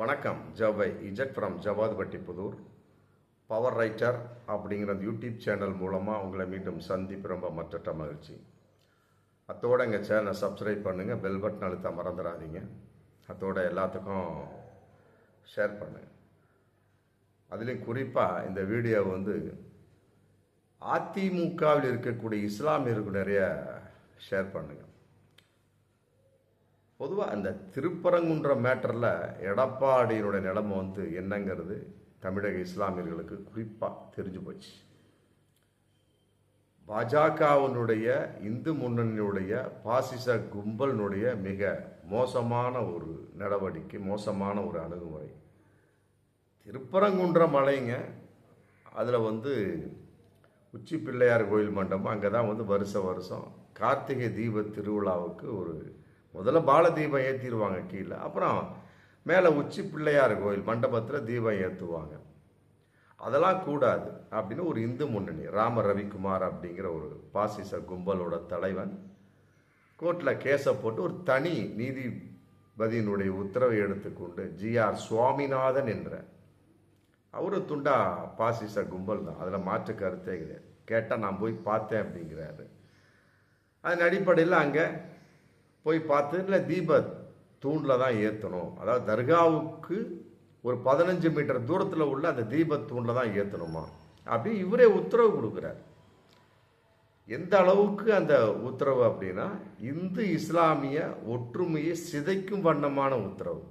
வணக்கம். ஜவை Z from Jawadhupatti Pudur. Power writer அப்படிங்கிற அந்த யூடியூப் சேனல் மூலமாக உங்களை மீண்டும் சந்திப்பு ரொம்ப மற்ற மகிழ்ச்சி. அத்தோட எங்கள் சேனலை சப்ஸ்கிரைப் பண்ணுங்கள் பெல் பட்டன் அழுத்த மறந்துடாதீங்க. அத்தோட எல்லாத்துக்கும் ஷேர் பண்ணுங்கள் அதுலேயும் குறிப்பாக இந்த வீடியோ வந்து அதிமுகவில் இருக்கக்கூடிய இஸ்லாமியருக்கு நிறைய ஷேர் பண்ணுங்கள் பொதுவாக அந்த திருப்பரங்குன்ற மேட்டரில் எடப்பாடியினுடைய நிலைமை வந்து என்னங்கிறது தமிழக இஸ்லாமியர்களுக்கு குறிப்பாக தெரிஞ்சு போச்சு. பாஜகவினுடைய இந்து முன்னணியுடைய பாசிச கும்பலினுடைய மிக மோசமான ஒரு நடவடிக்கை மோசமான ஒரு அணுகுமுறை. திருப்பரங்குன்ற மலைங்க அதில் வந்து உச்சி பிள்ளையார் கோயில் மண்டபம் அங்கே தான் வந்து வருஷ வருஷம் கார்த்திகை தீப திருவிழாவுக்கு ஒரு முதல்ல பால தீபம் ஏற்றிடுவாங்க கீழே. அப்புறம் மேலே உச்சி பிள்ளையார் கோயில் மண்டபத்தில் தீபம் ஏற்றுவாங்க அதெல்லாம் கூடாது அப்படின்னு ஒரு இந்து முன்னணி ராம ரவிக்குமார் அப்படிங்கிற ஒரு பாசிச கும்பலோட தலைவன் கோர்ட்டில் கேஸை போட்டு ஒரு தனி நீதிபதியினுடைய உத்தரவை எடுத்துக்கொண்டு ஜிஆர் சுவாமிநாதன் என்ற அவரு துண்டா பாசிச கும்பல் தான். அதில் மாற்று கருத்தே கிடையாது. கேட்டால் நான் போய் பார்த்தேன் அப்படிங்கிறாரு. அதன் அடிப்படையில் அங்கே போய் பார்த்து இல்லை தீப தூணில் தான் ஏற்றணும் அதாவது தர்காவுக்கு ஒரு பதினஞ்சு மீட்டர் தூரத்தில் உள்ள அந்த தீப தூணில் தான் ஏற்றணுமா அப்படி இவரே உத்தரவு கொடுக்குறார். எந்த அளவுக்கு அந்த உத்தரவு அப்படின்னா இந்து இஸ்லாமிய ஒற்றுமையை சிதைக்கும் வண்ணமான உத்தரவு.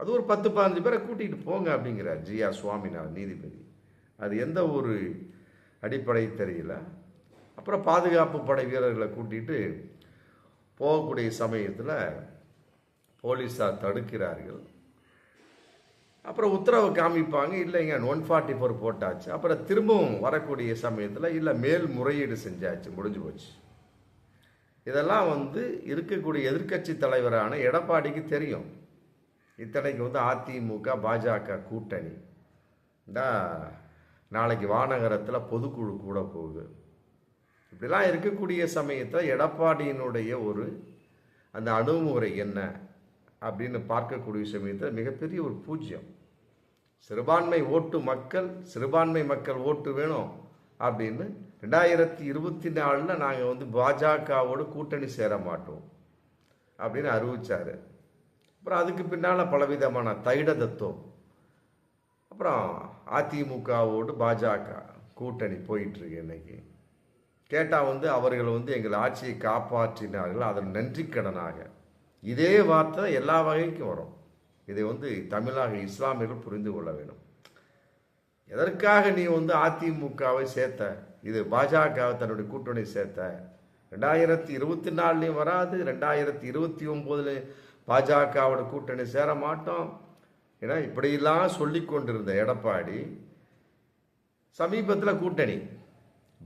அது ஒரு பத்து பதினஞ்சு பேரை கூட்டிகிட்டு போங்க அப்படிங்கிறார் ஜியா சுவாமிநாதன் நீதிபதி. அது எந்த ஒரு அடிப்படை தெரியல. அப்புறம் பாதுகாப்பு படை வீரர்களை கூட்டிகிட்டு போகக்கூடிய சமயத்தில் போலீஸார் தடுக்கிறார்கள். அப்புறம் உத்தரவு காமிப்பாங்க இல்லைங்க ஒன் ஃபார்ட்டி ஃபோர் போட்டாச்சு. அப்புறம் திரும்பவும் வரக்கூடிய சமயத்தில் இல்லை மேல் முறையீடு செஞ்சாச்சு முடிஞ்சு போச்சு. இதெல்லாம் வந்து இருக்கக்கூடிய எதிர்க்கட்சி தலைவரான எடப்பாடிக்கு தெரியும். இத்தனைக்கு வந்து அதிமுக பாஜக கூட்டணி. தான் நாளைக்கு வானகரத்தில் பொதுக்குழு கூட போகுது. இப்படிலாம் இருக்கக்கூடிய சமயத்தில் எடப்பாடியினுடைய ஒரு அந்த அணுகுமுறை என்ன அப்படின்னு பார்க்கக்கூடிய சமயத்தில் மிகப்பெரிய ஒரு பூஜ்யம். சிறுபான்மை ஓட்டு மக்கள் சிறுபான்மை மக்கள் ஓட்டு வேணும் அப்படின்னு ரெண்டாயிரத்தி இருபத்தி நாலில் நாங்கள் வந்து பாஜகவோடு கூட்டணி சேர மாட்டோம் அப்படின்னு அறிவித்தார் அப்புறம் அதுக்கு பின்னால் பலவிதமான தைட தத்துவம் அப்புறம் அதிமுகவோடு பாஜக கூட்டணி போயிட்டுருக்கு இன்னைக்கு. கேட்டால் வந்து அவர்கள் வந்து எங்கள் ஆட்சியை காப்பாற்றினார்கள். அதன் நன்றி கடனாக இதே வார்த்தை எல்லா வகைக்கும் வரும். இதை வந்து தமிழாக இஸ்லாமியர்கள் புரிந்து கொள்ள வேண்டும். எதற்காக நீ வந்து அதிமுகவை சேர்த்த? இது பாஜகவை தன்னுடைய கூட்டணி சேர்த்த. ரெண்டாயிரத்தி இருபத்தி நாலுலையும் வராது. ரெண்டாயிரத்தி இருபத்தி ஒம்போதுல பாஜகவோட கூட்டணி சேர மாட்டோம். ஏன்னா இப்படியெல்லாம் சொல்லி கொண்டிருந்த எடப்பாடி சமீபத்தில் கூட்டணி.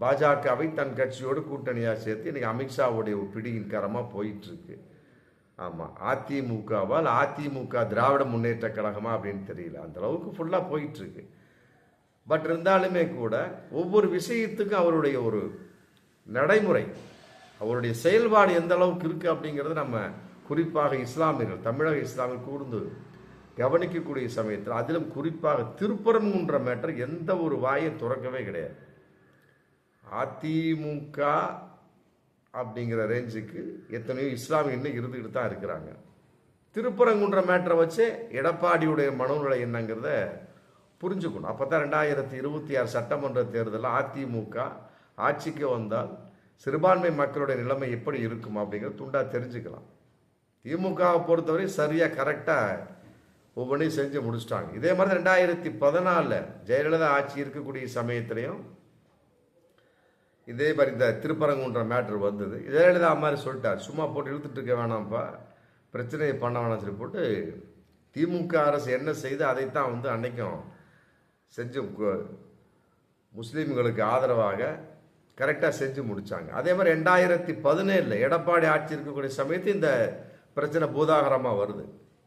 பாஜகவை தன் கட்சியோடு கூட்டணியாக சேர்த்து இன்றைக்கி அமித்ஷாவுடைய பிடியின் கரமாக போயிட்டுருக்கு. ஆமாம் அதிமுகவால் அதிமுக திராவிட முன்னேற்ற கழகமா அப்படின்னு தெரியல. அந்த அளவுக்கு ஃபுல்லாக போயிட்டுருக்கு. பட் இருந்தாலுமே கூட ஒவ்வொரு விஷயத்துக்கும் அவருடைய ஒரு நடைமுறை அவருடைய செயல்பாடு எந்த அளவுக்கு இருக்குது அப்படிங்கிறது நம்ம குறிப்பாக இஸ்லாமியர்கள் தமிழக இஸ்லாமியர் கூர்ந்து கவனிக்கக்கூடிய சமயத்தில் அதிலும் குறிப்பாக திருப்பரங்குன்ற மேட்டர் எந்த ஒரு வாயை துறக்கவே கிடையாது. அதிமுக அப்படிங்கிற ரேஞ்சுக்கு எத்தனையோ இஸ்லாமிய இன்னும் இருந்துக்கிட்டு தான் இருக்கிறாங்க. திருப்பரங்குன்ற மேட்டரை வச்சு எடப்பாடியுடைய மனநிலை என்னங்கிறத புரிஞ்சுக்கணும். அப்போ தான் ரெண்டாயிரத்தி இருபத்தி ஆறு சட்டமன்ற தேர்தலில் அதிமுக ஆட்சிக்கு வந்தால் சிறுபான்மை மக்களுடைய நிலைமை எப்படி இருக்கும் அப்படிங்கிறத துண்டாக தெரிஞ்சுக்கலாம். திமுகவை பொறுத்தவரை சரியாக கரெக்டாக ஒவ்வொன்றையும் செஞ்சு முடிச்சிட்டாங்க. இதே மாதிரி ரெண்டாயிரத்தி பதினாலில் ஜெயலலிதா ஆட்சி இருக்கக்கூடிய சமயத்திலையும் இதே மாதிரி இந்த திருப்பரங்குன்ற மேட்ரு வந்தது. ஜெயலலிதா மாதிரி சொல்லிட்டார். சும்மா போட்டு இழுத்துட்டு இருக்க வேணாம்ப்பா. பிரச்சனையை பண்ண வேணாம் சொல்லி போட்டு திமுக அரசு என்ன செய்து அதைத்தான் வந்து அன்னைக்கும் செஞ்சு முஸ்லீம்களுக்கு ஆதரவாக கரெக்டாக செஞ்சு முடித்தாங்க அதே மாதிரி ரெண்டாயிரத்தி பதினேழில் எடப்பாடி ஆட்சி இருக்கக்கூடிய சமயத்து இந்த பிரச்சனை பூதாகரமாக வருது.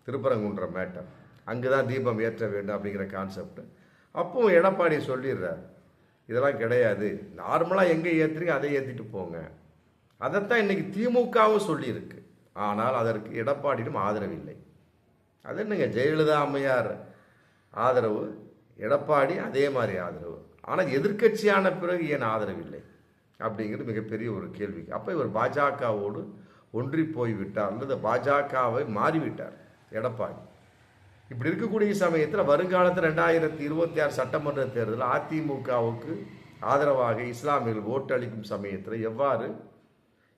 திருப்பரங்குன்ற மேட்டர் அங்கே தான் தீபம் ஏற்ற வேண்டும் அப்படிங்கிற கான்செப்ட் அப்பவும் எடப்பாடி சொல்லிடுறார். இதெல்லாம் கிடையாது. நார்மலாக எங்கே ஏற்றுறீங்க அதை ஏற்றிட்டு போங்க. அதைத்தான் இன்றைக்கி திமுகவும் சொல்லியிருக்கு. ஆனால் அதற்கு எடப்பாடியிடம் ஆதரவில்லை அது என்னங்க ஜெயலலிதா அம்மையார் ஆதரவு எடப்பாடி அதே மாதிரி ஆதரவு. ஆனால் எதிர்க்கட்சியான பிறகு ஏன் ஆதரவு இல்லை? அப்படிங்கிறது மிகப்பெரிய ஒரு கேள்வி. அப்போ இவர் பாஜகவோடு ஒன்றி போய்விட்டார் அல்லது பாஜகவை மாறிவிட்டார் எடப்பாடி. இப்படி இருக்கக்கூடிய சமயத்தில் வருங்காலத்தில் ரெண்டாயிரத்தி இருபத்தி ஆறு சட்டமன்ற தேர்தலில் அதிமுகவுக்கு ஆதரவாக இஸ்லாமியர்கள் ஓட்டளிக்கும் சமயத்தில் எவ்வாறு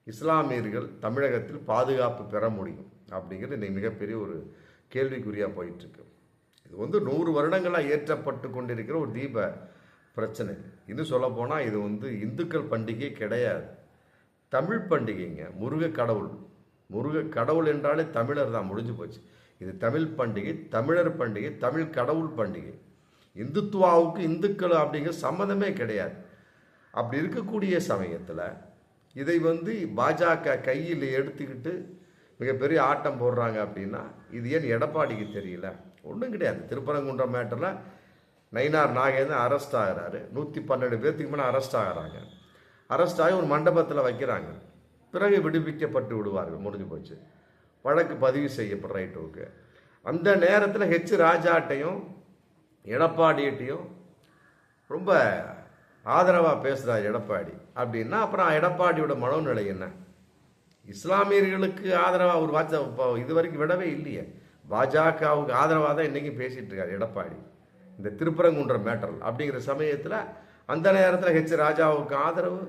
இஸ்லாமியர்கள் தமிழகத்தில் பாதுகாப்பு பெற முடியும் அப்படிங்கிறது இன்னைக்கு மிகப்பெரிய ஒரு கேள்விக்குறியாக போயிட்டுருக்கு. இது வந்து நூறு வருடங்களாக ஏற்றப்பட்டு கொண்டிருக்கிற ஒரு தீப பிரச்சனை. இன்னும் சொல்லப்போனால் இது வந்து இந்துக்கள் பண்டிகை கிடையாது. தமிழ் பண்டிகைங்க. முருக கடவுள் முருக கடவுள் என்றாலே தமிழர் தான். முடிஞ்சு போச்சு. இது தமிழ் பண்டிகை தமிழர் பண்டிகை தமிழ் கடவுள் பண்டிகை. இந்துத்துவாவுக்கு இந்துக்கள் அப்படிங்கிற சம்மந்தமே கிடையாது. அப்படி இருக்கக்கூடிய சமயத்தில் இதை வந்து பாஜக கையில் எடுத்துக்கிட்டு மிகப்பெரிய ஆட்டம் போடுறாங்க அப்படின்னா இது ஏன் எடப்பாடிக்கு தெரியல? ஒன்றும் கிடையாது. திருப்பரங்குன்றம் மேட்டரில் நயினார் நாகேந்திரன் அரெஸ்ட் ஆகிறாரு. நூற்றி பன்னெண்டு பேர்த்துக்கு மேலே அரெஸ்ட் ஆகிறாங்க. அரெஸ்ட் ஆகி ஒரு மண்டபத்தில் வைக்கிறாங்க. பிறகு விடுவிக்கப்பட்டு விடுவார்கள். முடிஞ்சு போச்சு. வழக்கு பதிவு செய்யப்படுற ரைட்டுக்கு அந்த நேரத்தில் ஹெச் ராஜாட்டையும் எடப்பாடியிட்டையும் ரொம்ப ஆதரவாக பேசுகிறார் எடப்பாடி. அப்படின்னா அப்புறம் எடப்பாடியோட மனோநிலை என்ன? இஸ்லாமியர்களுக்கு ஆதரவாக ஒரு வாஜ இப்போ இது வரைக்கும் விடவே இல்லையே. பாஜகவுக்கு ஆதரவாக தான் இன்றைக்கி பேசிகிட்டு இருக்கார் எடப்பாடி. இந்த திருப்பரங்குன்றம் மேட்டர் அப்படிங்கிற சமயத்தில் அந்த நேரத்தில் ஹெச் ராஜாவுக்கு ஆதரவு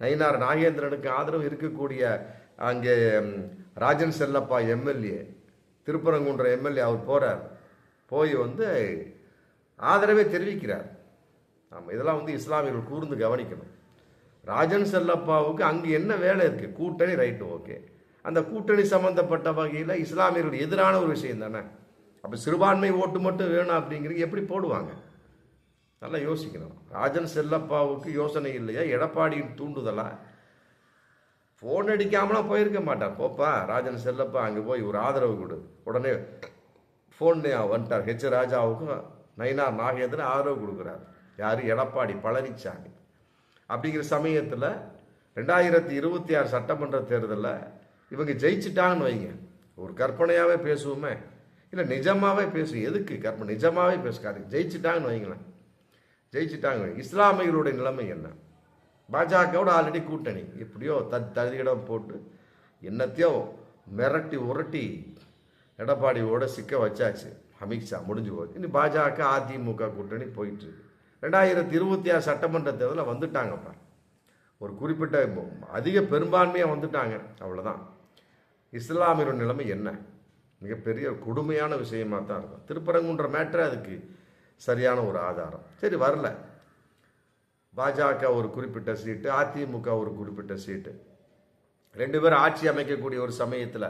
நயினார் நாகேந்திரனுக்கு ஆதரவு இருக்கக்கூடிய அங்கே ராஜன் செல்லப்பா எம்எல்ஏ திருப்பரங்குன்றம் எம்எல்ஏ அவர் போகிறார் போய் வந்து ஆதரவே தெரிவிக்கிறார். ஆமாம் இதெல்லாம் வந்து இஸ்லாமியர்கள் கூர்ந்து கவனிக்கணும். ராஜன் செல்லப்பாவுக்கு அங்கே என்ன வேலை இருக்குது கூட்டணி ரைட்டு ஓகே. அந்த கூட்டணி சம்மந்தப்பட்ட வகையில் இஸ்லாமியர்கள் எதிரான ஒரு விஷயம் தானே? அப்போ சிறுபான்மை ஓட்டு மட்டும் வேணும் அப்படிங்கிறது எப்படி போடுவாங்க? நல்லா யோசிக்கணும். ராஜன் செல்லப்பாவுக்கு யோசனை இல்லையா? எடப்பாடியின் தூண்டுதலாக ஃபோன் அடிக்காமலாம் போயிருக்க மாட்டான். போப்பா ராஜன் செல்லப்பா அங்கே போய் ஒரு ஆதரவு கொடு. உடனே ஃபோன் வந்துட்டார் ஹெச் ராஜாவுக்கும் நயினார் நாகேந்திரன் ஆதரவு கொடுக்குறார். யார்? எடப்பாடி பழனிசாமி அப்படிங்கிற சமயத்தில் ரெண்டாயிரத்தி இருபத்தி ஆறு சட்டமன்ற தேர்தலில் இவங்க ஜெயிச்சிட்டாங்கன்னு வைங்க. ஒரு கற்பனையாகவே பேசுவோமே. இல்லை நிஜமாகவே பேசும் எதுக்கு கற்பனை நிஜமாகவே பேசுக்காது ஜெயிச்சிட்டாங்கன்னு வைங்களேன். ஜெயிச்சிட்டாங்க. இஸ்லாமியர்களுடைய நிலைமை என்ன? பாஜகவோட ஆல்ரெடி கூட்டணி. எப்படியோ த தகுதியிடம் போட்டு என்னத்தையோ மிரட்டி உரட்டி எடப்பாடியோட சிக்க வச்சாச்சு. அமித்ஷா முடிஞ்சு போகுது இனி பாஜக அதிமுக கூட்டணி போயிட்டு இருக்கு ரெண்டாயிரத்தி இருபத்தி ஆறு சட்டமன்ற தேர்தலில் வந்துட்டாங்கப்பா. ஒரு குறிப்பிட்ட அதிக பெரும்பான்மையாக வந்துட்டாங்க. அவ்வளோதான் இஸ்லாமியரோட நிலைமை என்ன? மிகப்பெரிய கொடுமையான விஷயமாக தான் இருக்கும். திருப்பரங்குன்ற மேட்ரு அதுக்கு சரியான ஒரு ஆதாரம். சரி வரல. பாஜக ஒரு குறிப்பிட்ட சீட்டு அதிமுக ஒரு குறிப்பிட்ட சீட்டு. ரெண்டு பேரும் ஆட்சி அமைக்கக்கூடிய ஒரு சமயத்தில்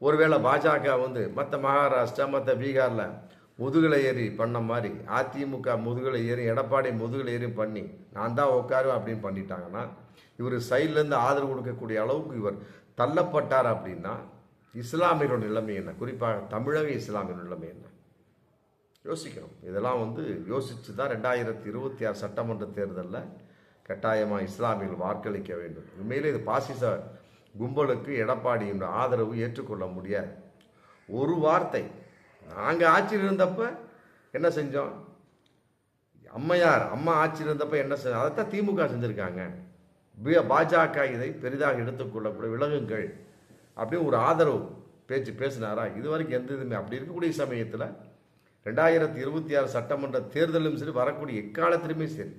ஒருவேளை பாஜக வந்து மற்ற மகாராஷ்டிரா மற்ற பீகாரில் முதுகலை ஏறி பண்ண மாதிரி அதிமுக முதுகலை ஏறி எடப்பாடி முதுகலை ஏறி பண்ணி நான் தான் உட்காருவேன் அப்படின்னு பண்ணிட்டாங்கன்னா இவர் சைட்லேருந்து ஆதரவு கொடுக்கக்கூடிய அளவுக்கு இவர் தள்ளப்பட்டார் அப்படின்னா இஸ்லாமியரோட நிலைமை என்ன? குறிப்பாக தமிழக இஸ்லாமியரோட நிலைமை என்ன? யோசிக்கணும். இதெல்லாம் வந்து யோசித்து தான் ரெண்டாயிரத்தி இருபத்தி ஆறு சட்டமன்ற தேர்தலில் கட்டாயமாக இஸ்லாமியில் வாக்களிக்க வேண்டும். உண்மையிலே இது பாசிச கும்பலுக்கு எடப்பாடியின் ஆதரவு ஏற்றுக்கொள்ள முடியாது. ஒரு வார்த்தை நாங்கள் ஆட்சியில் இருந்தப்ப என்ன செஞ்சோம்? அம்மையார் அம்மா ஆட்சியில் இருந்தப்போ என்ன செஞ்சோம் அதைத்தான் திமுக செஞ்சுருக்காங்க. பாஜக இதை பெரிதாக எடுத்துக்கொள்ளக்கூடிய விலகுங்கள் அப்படின்னு ஒரு ஆதரவு பேச்சு பேசினாரா? இது வரைக்கும் எந்த இதுவுமே. அப்படி இருக்கக்கூடிய சமயத்தில் ரெண்டாயிரத்தி இருபத்தி ஆறு சட்டமன்ற தேர்தலும் சரி வரக்கூடிய எக்காலத்திலுமே சரி.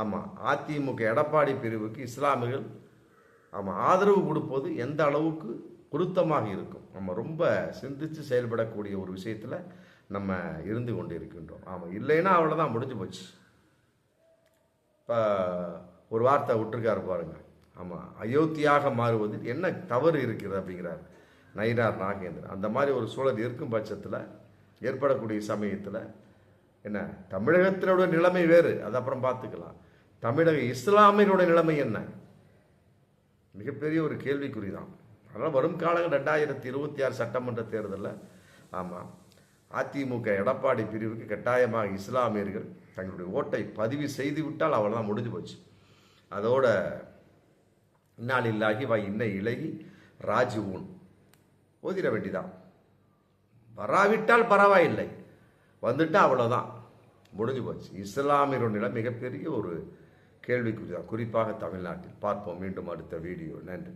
ஆமாம் அதிமுக எடப்பாடி பிரிவுக்கு இஸ்லாமியர்கள் ஆமாம் ஆதரவு கொடுப்பது எந்த அளவுக்கு பொருத்தமாக இருக்கும்? நம்ம ரொம்ப சிந்தித்து செயல்படக்கூடிய ஒரு விஷயத்தில் நம்ம இருந்து கொண்டு இருக்கின்றோம் ஆமாம் இல்லைன்னா அவ்வளோதான் முடிஞ்சு போச்சு. இப்போ ஒரு வார்த்தை விட்டுருக்காரு பாருங்க. ஆமாம் அயோத்தியாக மாறுவதில் என்ன தவறு இருக்கிறது அப்படிங்கிறார். நயினார் நாகேந்திரன். அந்த மாதிரி ஒரு சூழல் இருக்கும் பட்சத்தில் ஏற்படக்கூடிய சமயத்தில் என்ன? தமிழகத்தினோட நிலைமை வேறு. அது அப்புறம் பார்த்துக்கலாம். தமிழக இஸ்லாமியனுடைய நிலைமை என்ன? மிகப்பெரிய ஒரு கேள்விக்குறி தான் அதனால் வரும் காலங்கள் ரெண்டாயிரத்தி இருபத்தி ஆறு சட்டமன்ற தேர்தலில் ஆமாம் அதிமுக எடப்பாடி பிரிவுக்கு கட்டாயமாக இஸ்லாமியர்கள் தங்களுடைய ஓட்டை பதிவு செய்து விட்டால் அவ்வளோதான் முடிஞ்சு போச்சு. அதோட இன்னால் இல்லாகி வா இன்ன இலகி ராஜி ஓதிட வேண்டிதான். வராவிட்டால் பரவாயில்லை. வந்துட்டால் அவ்வளோதான் முடிஞ்சு போச்சு. இஸ்லாமியருடைய மிகப்பெரிய ஒரு கேள்விக்குறி தான் குறிப்பாக தமிழ்நாட்டில். பார்ப்போம். மீண்டும் அடுத்த வீடியோ. நன்றி.